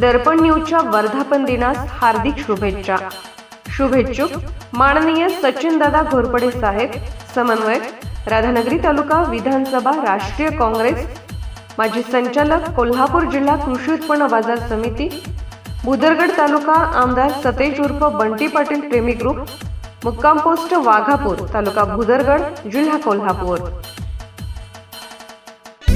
दर्पण न्यूजच्या वर्धापन दिनास हार्दिक शुभेच्छा. शुभेच्छुक माननीय सचिनदादा घोरपडे साहेब समन्वयक राधानगरी तालुका विधानसभा राष्ट्रीय काँग्रेस माजी संचालक कोल्हापूर जिल्हा कृषी उत्पन्न बाजार समिती बुदरगड तालुका आमदार सतेज उर्फ बंटी पाटील प्रेमी ग्रुप मुक्काम पोस्ट वाघापूर तालुका भुदरगड जिल्हा कोल्हापूर.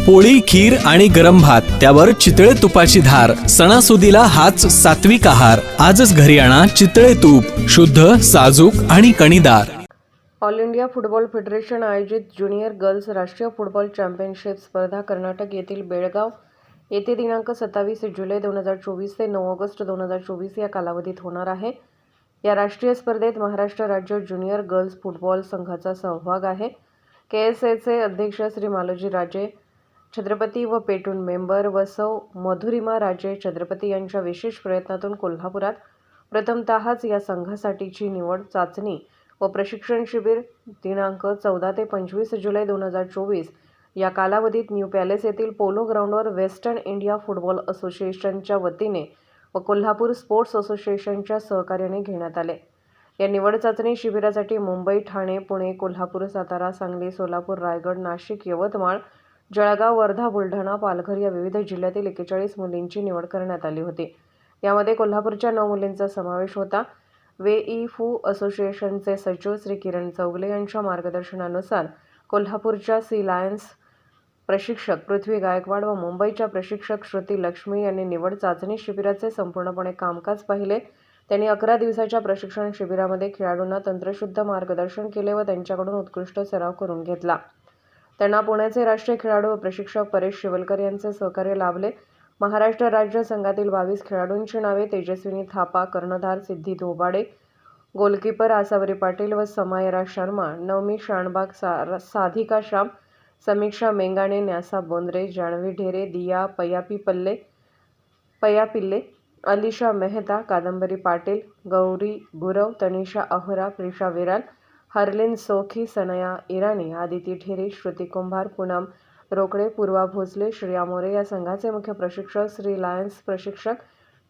पोळी खीर आणि गरम भात त्यावर चितळे तुपाची धार सणासुदीला हाच सात्विक आहार. आजच घरी आणा चितळे तूप शुद्ध साजूक आणि कणीदार. ऑल इंडिया फुटबॉल फेडरेशन आयोजित ज्युनियर गर्ल्स राष्ट्रीय फुटबॉल चॅम्पियनशिप स्पर्धा कर्नाटक येथील बेळगाव येथे दिनांक सत्तावीस जुलै दोन हजार चोवीस ते नऊ ऑगस्ट दोन हजार चोवीस या कालावधीत होणार आहे. या राष्ट्रीय स्पर्धेत महाराष्ट्र राज्य ज्युनियर गर्ल्स फुटबॉल संघाचा सहभाग आहे. के एस एचे अध्यक्ष श्री मालोजी राजे छत्रपती व पेटून मेंबर व सौ मधुरिमा राजे छत्रपती यांच्या विशेष प्रयत्नातून कोल्हापुरात प्रथमतःच या संघासाठीची निवड चाचणी व प्रशिक्षण शिबिर दिनांक चौदा ते पंचवीस जुलै दोन हजार चोवीस या कालावधीत न्यू पॅलेस येथील पोलो ग्राउंडवर वेस्टर्न इंडिया फुटबॉल असोसिएशनच्या वतीने व कोल्हापूर स्पोर्ट्स असोसिएशनच्या सहकार्याने घेण्यात आले. या निवड चाचणी शिबिरासाठी मुंबई ठाणे पुणे कोल्हापूर सातारा सांगली सोलापूर रायगड नाशिक यवतमाळ जळगाव वर्धा बुलढाणा पालघर या विविध जिल्ह्यातील एकेचाळीस मुलींची निवड करण्यात आली होती. यामध्ये कोल्हापूरच्या नऊ मुलींचा समावेश होता. वे ई फू असोसिएशनचे सचिव श्री किरण चौगले यांच्या मार्गदर्शनानुसार कोल्हापूरच्या सी लायन्स प्रशिक्षक पृथ्वी गायकवाड व मुंबईच्या प्रशिक्षक श्रुती लक्ष्मी यांनी निवड चाचणी शिबिराचे संपूर्णपणे कामकाज पाहिले. त्यांनी अकरा दिवसाच्या प्रशिक्षण शिबिरामध्ये खेळाडूंना तंत्रशुद्ध मार्गदर्शन केले व त्यांच्याकडून उत्कृष्ट सराव करून घेतला. त्यांना पुण्याचे राष्ट्रीय खेळाडू व प्रशिक्षक परेश शिवलकर यांचे सहकार्य लाभले. महाराष्ट्र राज्य संघातील बावीस खेळाडूंची नावे तेजस्विनी थापा कर्णधार सिद्धी धोबाडे गोलकीपर आसावरी पाटील व समायरा शर्मा नवमी शाणबाग सा साधिका श्याम समीक्षा मेंगाणे न्यासा बोंद्रे जाणवी ढेरे दिया पयापी पल्ले पयापिल्ले अलिशा मेहता कादंबरी पाटील गौरी गुरव तनिषा अहोरा प्रिषा विराल हर्लिन सोखी सनया इराणी आदिती ठेरे श्रुती कुंभार पूनम रोकडे पूर्वा भोसले श्रेया मोरे या संघाचे मुख्य प्रशिक्षक श्री लायन्स प्रशिक्षक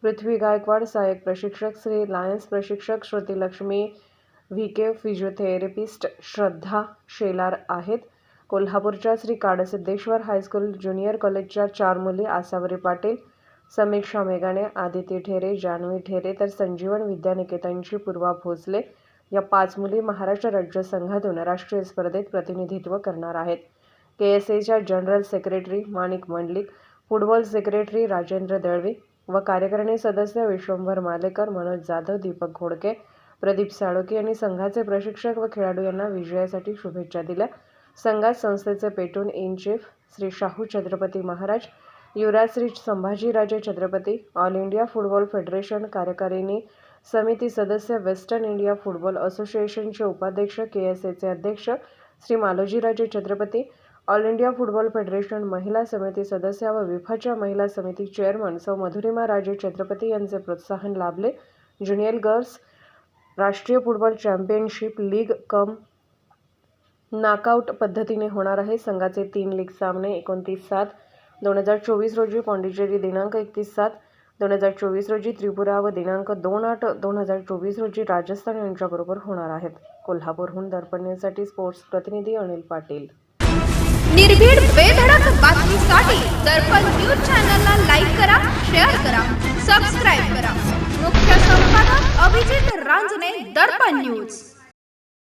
पृथ्वी गायकवाड सहाय्यक प्रशिक्षक श्री लायन्स प्रशिक्षक Shruti Lakshmi V K physiotherapist Shraddha Shelar आहेत. कोल्हापूरच्या श्री काडसिद्धेश्वर हायस्कूल ज्युनियर कॉलेजच्या चार मुली आसावरी पाटील समीक्षा मेघाणे आदिती ठेरे जान्हवी ठेरे तर संजीवन विद्यानिकेतनची पूर्वा भोसले या पाच मुली महाराष्ट्र राज्य संघातून राष्ट्रीय स्पर्धेत प्रतिनिधित्व करणार आहेत. के एस एच्या general secretary Manik Mandlik football secretary Rajendra Dalvi व कार्यकारिणी सदस्य विश्वंभर मालेकर मनोज जाधव दीपक घोडके प्रदीप साळोके यांनी संघाचे प्रशिक्षक व खेळाडू यांना विजयासाठी शुभेच्छा दिल्या. संघात संस्थेचे patron in chief Shri Shahu Chhatrapati Maharaj Yuvraj Shri Sambhajiraje Chhatrapati all India football federation कार्यकारिणी समिती सदस्य वेस्टर्न इंडिया फुटबॉल असोसिएशनचे उपाध्यक्ष के एस एचे अध्यक्ष Shri Malojiraje Chhatrapati all India football federation महिला समिती सदस्य व विफाच्या महिला समिती चेअरमन सौ मधुरिमा राजे छत्रपती यांचे प्रोत्साहन लाभले. ज्युनियर गर्ल्स राष्ट्रीय football championship league cum knockout पद्धतीने होणार आहे. संघाचे तीन लीग सामने एकोणतीस सात दोन हजार चोवीस रोजी पॉंडिचेरी दिनांक एकतीस सात दोन हजार चोवीस रोजी त्रिपुरा व दिनांक दोन आठ दोन हजार चोवीस रोजी राजस्थान यांच्याबरोबर होणार आहेत. कोल्हापूरहून दर्पणसाठी स्पोर्ट्स प्रतिनिधी अनिल पाटील. निर्भीड बेधडक बातमीसाठी दर्पण न्यूज चॅनलला लाईक करा शेअर करा सबस्क्राईब करा. मुख्य संपादक अभिजित रांजणे दर्पण न्यूज.